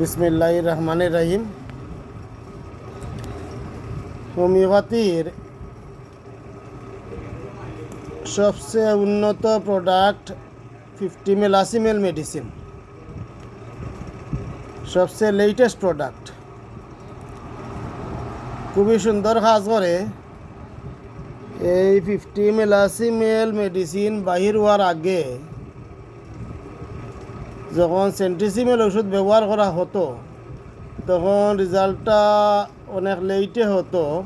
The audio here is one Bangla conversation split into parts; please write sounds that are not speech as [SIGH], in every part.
বিসমিল্লাহ রহমানের রহিম হোমিওপ্যাথির সবচেয়ে উন্নত প্রোডাক্ট ফিফটি মেল আশি মেল মেডিসিন। সবচেয়ে লেটেস্ট প্রোডাক্ট। খুবই সুন্দর কাজ করে। এই ফিফটি মেলাসি মেল মেডিসিন বাহির হওয়ার আগে যখন সেন্টিসিমেল ওষুধ ব্যবহার করা হতো, তখন রেজাল্টটা অনেক লেটে হতো।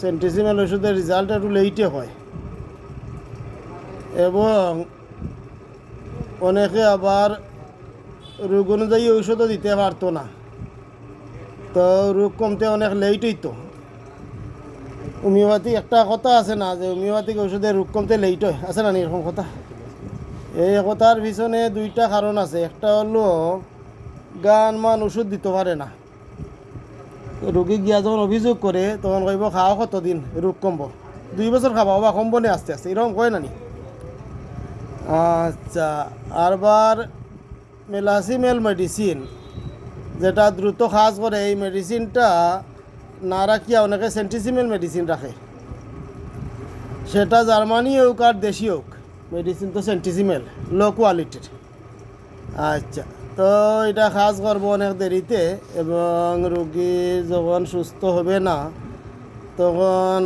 সেন্টিসিমেল ওষুধের রেজাল্ট একটু লেটে হয়। এবং অনেকে আবার রোগ অনুযায়ী ঔষধও দিতে পারতো না। তো রোগ কমতে অনেক লেট হইতো। হোমিওপ্যাথি একটা কথা আছে না, যে হোমিওপ্যাথিক ওষুধের রোগ কমতে লেট হয়। আছে নি এরকম কথা? এই কথার পিছনে দুইটা কারণ আছে। একটা হলো, গান মান ওষুধ দিতে পারে না। রোগী গিয়া যখন অভিযোগ করে, তখন কইব খাওয়া কতদিন? রোগ কমব। দুই বছর খাবা বা কমব নে আস্তে আস্তে, এরকম কয় নানি আচ্ছা আরবার মেলাসিমেল মেডিসিন, যেটা দ্রুত কাজ করে, এই মেডিসিনটা না রাখিয়া অনেকে সেন্টিসিমেল মেডিসিন রাখে। সেটা জার্মানি হোক আর দেশি হোক। মেডিসিন তো সেন্টিসিমেল লো কোয়ালিটির আচ্ছা তো এটা কাজ করব অনেক দেরিতে এবং রুগী যখন সুস্থ হবে না, তখন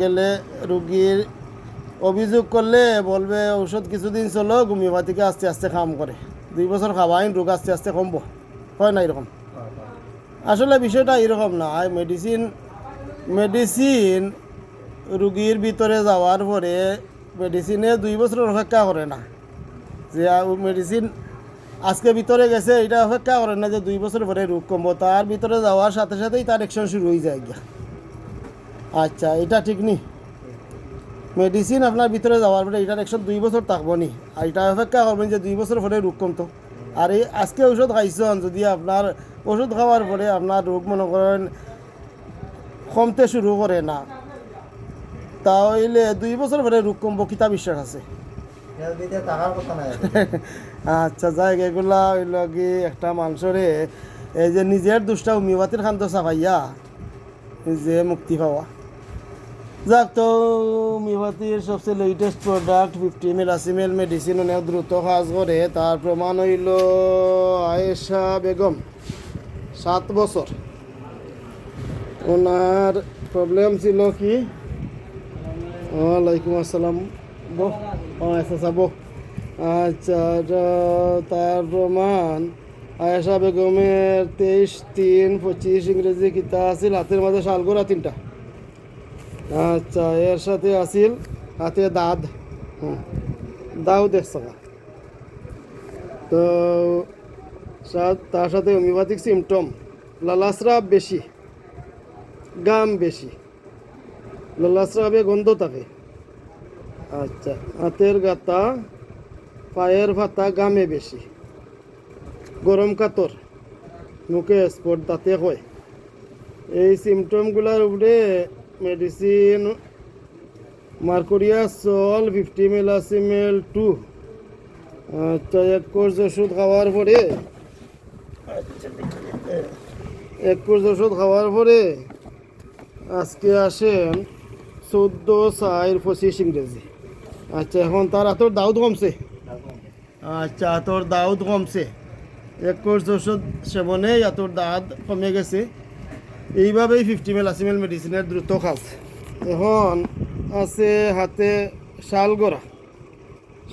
গেলে রুগীর অভিযোগ করলে বলবে, ঔষধ কিছুদিন চলো, হোমিওপ্যাথিকে আস্তে আস্তে কাম করে। দুই বছর খাওয়াইন রোগ আস্তে আস্তে কমবো। হয় না এরকম? আসলে বিষয়টা এরকম না মেডিসিন মেডিসিন রুগীর ভিতরে যাওয়ার পরে মেডিসিনে দুই বছর অপেক্ষা করে না। যে মেডিসিন আজকে ভিতরে গেছে এটা অপেক্ষা করে না যে দুই বছর পরে রোগ কমবো। তার ভিতরে যাওয়ার সাথে সাথেই তার অ্যাকশন শুরু হয়ে যায় গিয়া। আচ্ছা এটা ঠিক নি? মেডিসিন আপনার ভিতরে যাওয়ার পরে এটার অ্যাকশন দুই বছর থাকব নি। আর এটা অপেক্ষা করবেন যে দুই বছর পরে রোগ কমতো। আর এই আজকে ওষুধ খাইছেন, যদি আপনার ওষুধ খাওয়ার পরে আপনার রোগ মনে করেন কমতে শুরু করে না। তাহলে দুই বছর পরে রোগ কমবো কিতা বিশ্বাস আছে [LAUGHS] আচ্ছা যাই এগুলা হইল কি একটা মানুষরে এই যে নিজের দুষ্টা হোমিওপ্যাথির খান্ত চাপাইয়া নিজে মুক্তি পাওয়া। যাক তো হোমিওপ্যাথির সবচেয়ে latest product fifty M L আশি এম এল মেডিসিন অনেক দ্রুত কাজ করে। তার প্রমাণ হইল আয়েশা বেগম সাত বছর। ওনার প্রবলেম ছিল কি? ওয়ালাইকুম আসসালাম। বো আচ্ছা আচ্ছা বো আচ্ছা তার প্রমাণ। আয়েশা বেগমের তেইশ তিন পঁচিশ ইংরেজি কিতা আছিল? হাতের মাঝে শালগোড়া তিনটা। আচ্ছা এর সাথে আছিল হাতে দাঁত। হুম দাও দেখছ তো তার সাথে হোমিওপ্যাথিক সিমটম। লালাস্রাব বেশি, গাম বেশি। লালাস্রাবে গন্ধ থাকে আচ্ছা হাতের গাতা, পায়ের ভাতা গামে বেশি। গরম কাতর, মুখে স্পট দাঁতে হয়। এই সিমটমগুলোর উপরে medicine mercurius sol fifty মেলাসিমেল two আচ্ছা এক কোর্স ওষুধ খাওয়ার পরে, এক কোর্স ওষুধ খাওয়ার পরে আজকে আসেন চোদ্দ চার পঁচিশ ইংরেজি। আচ্ছা এখন তার হাতর দাউদ কমছে? আচ্ছা তোর দাউদ কমছে। এক কোর্স ওষুধ সেবনে তোর দাঁত কমে গেছে। এইভাবেই ফিফটি মেল আশি মেল মেডিসিনের দ্রুত কাজ। এখন আছে হাতে শালগড়া।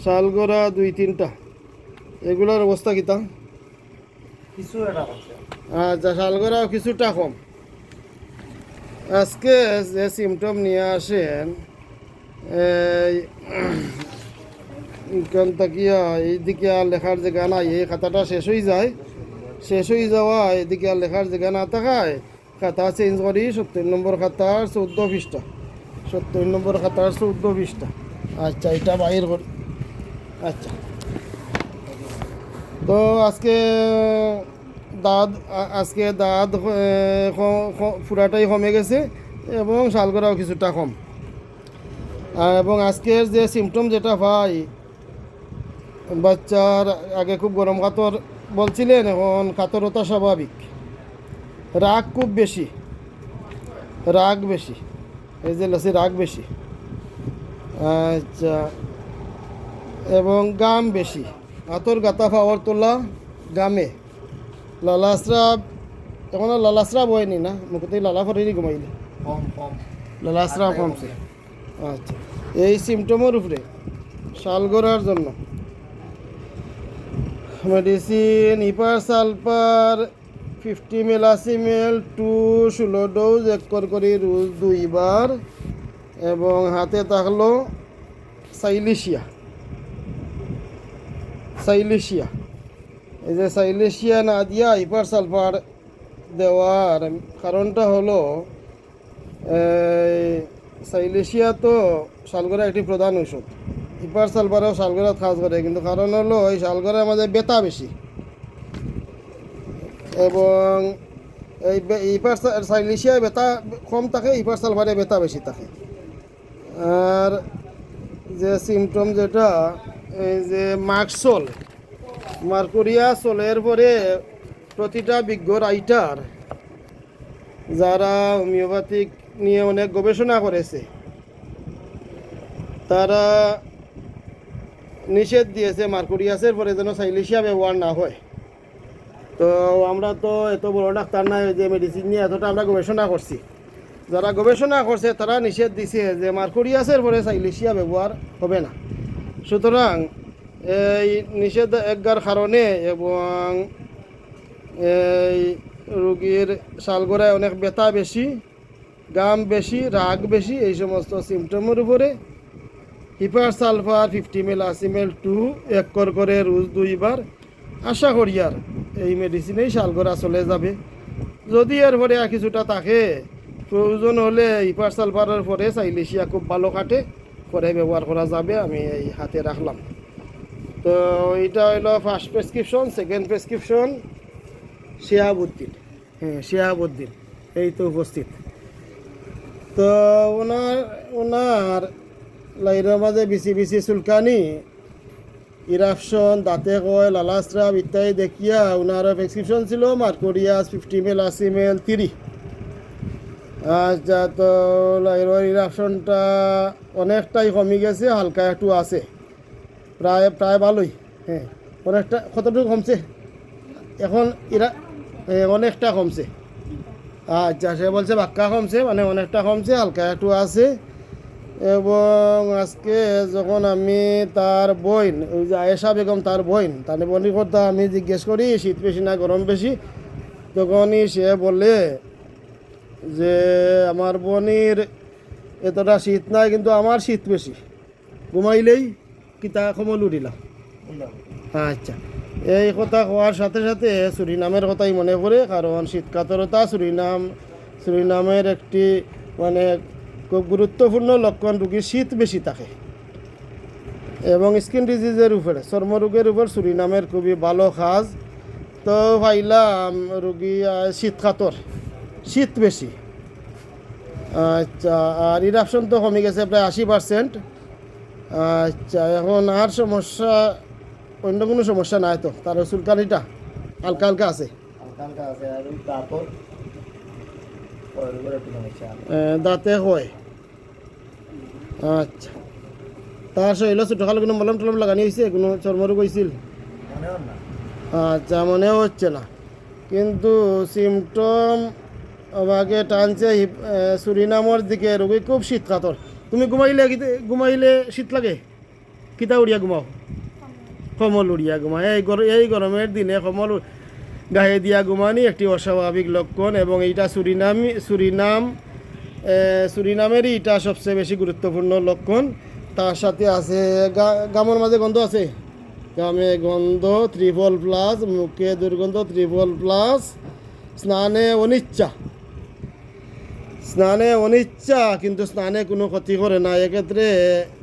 শালগড়া দুই তিনটা। এগুলোর অবস্থা কিতা কিছু আচ্ছা শালগড়াও কিছুটা কম। আজকে যে সিমটম নিয়ে আসেন [CLEARS THROAT] তাকিয়া এইদিকে আর লেখার জায়গা নাই, এই খাতাটা শেষ হয়ে যায়। শেষ হয়ে যাওয়া এদিকে আর লেখার জায়গা না থাকায় খাতা চেঞ্জ করি, সত্তর নম্বর খাতার চৌদ্দ পৃষ্ঠা। সত্তর নম্বর খাতার চৌদ্দ পৃষ্ঠা। আচ্ছা এটা বাইর করি। আচ্ছা। তো আজকে দাঁত আজকে দাঁত পুরাটাই কমে গেছে এবং শালগড়াও কিছুটা কম। এবং আজকের যে সিমটম যেটা পাই বাচ্চার আগে খুব গরম কাতর বলছিলেন, এখন কাতরতা স্বাভাবিক। রাগ খুব বেশি। রাগ বেশি। এই যে লসি রাগ বেশি। আচ্ছা। এবং গাম বেশি। আতর গাতা পাওয়ার তোলা গামে। লালাশ্রাব এখন আর লালাশ্রাব হয়নি না? মুখতে লালা ফরেরই ঘুমাইলে। কম লালাশ্রাব কমছে আচ্ছা। এই সিমটমের উপরে শাল গড়ার জন্য। Medicine hepar sulphur fifty মেলাসিমেল two ষোলো ডোজ এক কর করে রোজ দুইবার। এবং হাতে থাকল সাইলিশিয়া। সাইলিশিয়া। এই যে সাইলিশিয়া না দিয়া ইপার সালফার দেওয়ার কারণটা হলো সাইলেশিয়া তো শালগড়া একটি প্রধান ঔষধ। ইপার সালফারও শালগড়া খাস করে, কিন্তু কারণ হলো এই শালগড়ার মাঝে বেতা বেশি। এবং এই ইপার সাইলেশিয়ায় বেতা কম থাকে ইপার সালফারে বেতা বেশি থাকে। আর যে সিমটম যেটা, এই যে মার্কসোল মার্কুরিয়া সোলের পরে প্রতিটা বিজ্ঞ রাইটার যারা হোমিওপ্যাথিক নিয়ে অনেক গবেষণা করেছে, তারা নিষেধ দিয়েছে মার্কুরিয়াসের পরে যেন সাইলিশিয়া ব্যবহার না হয়। তো আমরা তো এত বড় ডাক্তার নাই যে মেডিসিন নিয়ে এতটা আমরা গবেষণা করছি। যারা গবেষণা করছে তারা নিষেধ দিছে যে মার্কুরিয়াসের পরে সাইলিশিয়া ব্যবহার হবে না। সুতরাং এই নিষেধাজ্ঞার কারণে এবং এই রুগীর শালগোড়ায় অনেক ব্যথা বেশি গাম বেশি, রাগ বেশি, এই সমস্ত সিমটমের উপরে হিপার সালফার ফিফটি মেল আসিমেল টু এক কর করে রোজ দুইবার। আশা করি আর এই মেডিসিনেই শালগোড়া চলে যাবে। যদি এর পরে আর কিছুটা থাকে, প্রয়োজন হলে হিপার সালফারের পরে সাইলেশিয়া খুব ভালো কাটে, পরে ব্যবহার করা যাবে, আমি এই হাতে রাখলাম। তো এটা হলো first prescription second prescription Shiabuddin হ্যাঁ শিয়াবুদ্দিন এই তো উপস্থিত। তো ওনার ওনার লাইনের মাঝে বিসি বিসি চুলকানি, ইরাপশন, দাঁতে কয় লালাস্রাব ইত্যাদি দেখিয়া ওনার প্রেসক্রিপশন ছিল, মার্কোরিয়াস ফিফটি মেল আশি মেল তিরি। আচ্ছা তো লাইরের ইরাপশনটা অনেকটাই কমে গেছে, হালকা একটু আছে। প্রায় প্রায় ভালোই। হ্যাঁ অনেকটা কতটুকু কমছে? এখন এরা অনেকটা কমছে। আচ্ছা সে বলছে বাক্কা কমছে মানে অনেকটা কমছে, হালকা একটু আছে। এবং আজকে যখন আমি তার বোন, ওই যে আয়েশা বেগম তার বোন, তার বোনের কথা আমি জিজ্ঞেস করি, শীত বেশি না গরম বেশি? তখনই সে বলে যে, আমার বোনের এতটা শীত নাই, কিন্তু আমার শীত বেশি। ঘুমাইলেই কিতা কমল বুঝলাম আচ্ছা। এই কথা হওয়ার সাথে সাথে সুরিনামের কথাই মনে পড়ে কারণ শীতকাতরতা সুরিনাম সুরিনামের একটি মানে খুব গুরুত্বপূর্ণ লক্ষণ রুগীর শীত বেশি থাকে। এবং স্কিন ডিজিজের উপরে চর্মরোগের উপর সুরিনামের খুবই ভালো কাজ তো ভাইলাম রুগী আহ, শীত কাতর শীত বেশি আচ্ছা আর ইরাপশন তো কমে গেছে প্রায় আশি পার্সেন্ট আচ্ছা এখন আর সমস্যা অন্য কোনো সমস্যা নাই তো? তার চুলকানিটা হালকা হালকা আছে? দাঁতে হয়। আচ্ছা। তার শরীরে ছোটোখালো কোনো মলম টলম লাগানি হয়েছে? কোনো চর্মরোগ হয়েছিল? হন না। আচ্ছা মনে হচ্ছে না। কিন্তু সিমটম আমাকে টানছে সুরিনামর দিকে। রোগী খুব শীত কাতর তুমি ঘুমাইলে ঘুমাইলে শীত লাগে? কিতা উড়িয়া ঘুমাও? কমল উড়িয়া ঘুমা এই এই গরমের দিনে কমল গায়ে দিয়া ঘুমানি একটি অস্বাভাবিক লক্ষণ এবং এইটা সুরিনাম সুরিনাম সুরিনামেরই এটা সবচেয়ে বেশি গুরুত্বপূর্ণ লক্ষণ। তার সাথে আছে গামর মাঝে গন্ধ আছে? গামে গন্ধ ত্রিফল প্লাস, মুখে দুর্গন্ধ ত্রিফল প্লাস, স্নানে অনিচ্ছা। স্নানে অনিচ্ছা, কিন্তু স্নানে কোনো ক্ষতি করে না। এক্ষেত্রে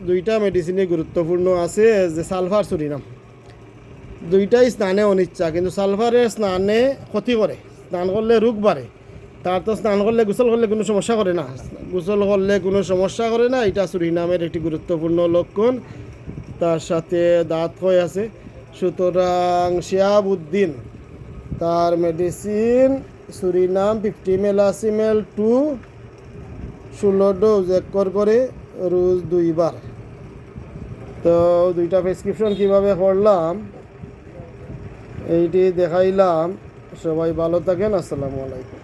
দুইটা মেডিসিনই গুরুত্বপূর্ণ আছে, যে সালফার সুরিনাম দুইটাই স্নানে অনিচ্ছা, কিন্তু সালফারের স্নানে ক্ষতি করে। স্নান করলে রোগ বাড়ে। তার তো স্নান করলে, গোসল করলে কোনো সমস্যা করে না। গোসল করলে কোনো সমস্যা করে না, এটা সুরিনামের একটি গুরুত্বপূর্ণ লক্ষণ। তার সাথে দাঁত হয়ে আছে। সুতরাং শিয়াবুদ্দিন, তার মেডিসিন সুরিনাম ফিফটি মেলাসিমেল টু ষোলো ডোজ এক কর করে রোজ দুইবার। তো দুইটা প্রেসক্রিপশন কীভাবে করলাম এইটি দেখাইলাম। সবাই ভালো থাকেন, আসসালামু আলাইকুম।